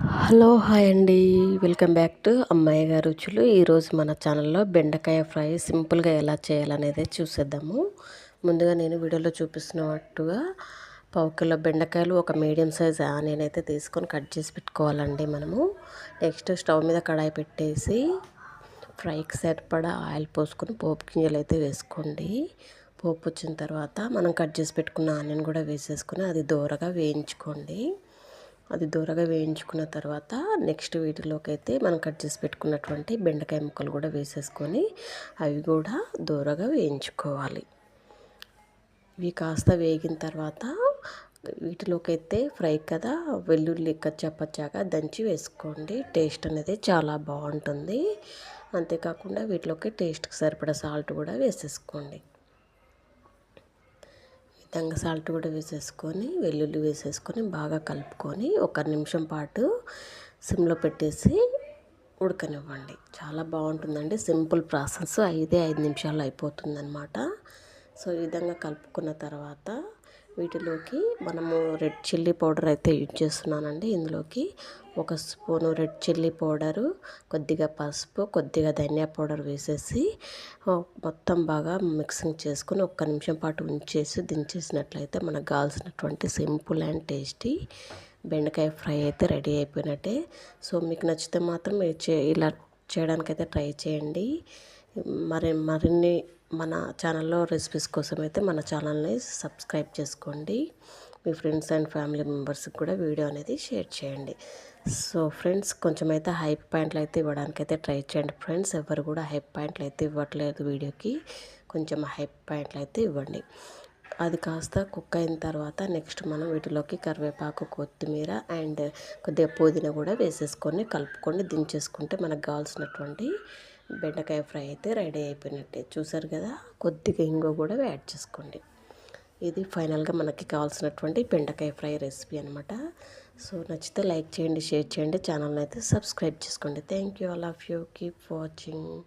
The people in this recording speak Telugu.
హలో హాయ్ అండి. వెల్కమ్ బ్యాక్ టు అమ్మాయి గారు రుచులు. ఈరోజు మన ఛానల్లో బెండకాయ ఫ్రై సింపుల్గా ఎలా చేయాలనేది చూసేద్దాము. ముందుగా నేను వీడియోలో చూపిస్తున్నట్టుగా పావు కిలో బెండకాయలు ఒక మీడియం సైజ్ ఆనియన్ అయితే తీసుకొని కట్ చేసి పెట్టుకోవాలండి మనము. నెక్స్ట్ స్టవ్ మీద కడాయి పెట్టేసి ఫ్రైకి సరిపడా ఆయిల్ పోసుకొని పోపు గింజలు అయితే వేసుకోండి. పోపు వచ్చిన తర్వాత మనం కట్ చేసి పెట్టుకున్న ఆనియన్ కూడా వేసేసుకొని అది దూరగా వేయించుకోండి. అది దూరగా వేయించుకున్న తర్వాత నెక్స్ట్ వీటిలోకి అయితే మనం కట్ చేసి పెట్టుకున్నటువంటి బెండకాయ ముక్కలు కూడా వేసేసుకొని అవి కూడా దూరగా వేయించుకోవాలి. ఇవి కాస్త వేగిన తర్వాత వీటిలోకి అయితే ఫ్రై కదా వెల్లుల్లి కచ్చపచ్చాగా దంచి వేసుకోండి. టేస్ట్ అనేది చాలా బాగుంటుంది. అంతేకాకుండా వీటిలోకి టేస్ట్కి సరిపడా సాల్ట్ కూడా వేసేసుకోండి. విధంగా సాల్ట్ కూడా వేసేసుకొని వెల్లుల్లి వేసేసుకొని బాగా కలుపుకొని ఒక నిమిషం పాటు సిమ్లో పెట్టేసి ఉడకనివ్వండి. చాలా బాగుంటుందండి. Simple process. ఐదే ఐదు నిమిషాలు అయిపోతుంది అనమాట సో ఈ విధంగా కలుపుకున్న తర్వాత వీటిలోకి మనము రెడ్ చిల్లీ పౌడర్ అయితే యూజ్ చేస్తున్నానండి. ఇందులోకి ఒక స్పూను రెడ్ చిల్లీ పౌడరు కొద్దిగా పసుపు కొద్దిగా ధనియా పౌడర్ వేసేసి మొత్తం బాగా మిక్సింగ్ చేసుకొని ఒక్క నిమిషం పాటు ఉంచేసి దించేసినట్లయితే మనకు కావాల్సినటువంటి సింపుల్ అండ్ టేస్టీ బెండకాయ ఫ్రై అయితే రెడీ అయిపోయినట్టే. సో మీకు నచ్చితే మాత్రం చే ఇలా చేయడానికైతే ట్రై చేయండి. మరి మరిన్ని మన ఛానల్లో రెసిపీస్ కోసం అయితే మన ఛానల్ని సబ్స్క్రైబ్ చేసుకోండి. మీ ఫ్రెండ్స్ అండ్ ఫ్యామిలీ మెంబర్స్కి కూడా వీడియో అనేది షేర్ చేయండి. సో ఫ్రెండ్స్ కొంచెం అయితే హైప్ పాయింట్లు అయితే ఇవ్వడానికి అయితే ట్రై చేయండి ఫ్రెండ్స్. ఎవరు కూడా హైప్ పాయింట్లు అయితే ఇవ్వట్లేదు వీడియోకి. కొంచెం హైప్ పాయింట్లు అయితే ఇవ్వండి. అది కాస్త కుక్ అయిన తర్వాత నెక్స్ట్ మనం వీటిలోకి కరివేపాకు కొత్తిమీర అండ్ కొద్దిగా పుదీనా కూడా వేసేసుకొని కలుపుకొని దించేసుకుంటే మనకు కావాల్సినటువంటి బెండకాయ ఫ్రై అయితే రెడీ అయిపోయినట్టే. చూసారు కదా? కొద్దిగా ఇంగో కూడా యాడ్ చేసుకోండి. ఇది ఫైనల్గా మనకి కావాల్సినటువంటి బెండకాయ ఫ్రై రెసిపీ అనమాట సో నచ్చితే లైక్ చేయండి షేర్ చేయండి. ఛానల్ని అయితే సబ్స్క్రైబ్ చేసుకోండి. Thank you. All of you. Keep watching.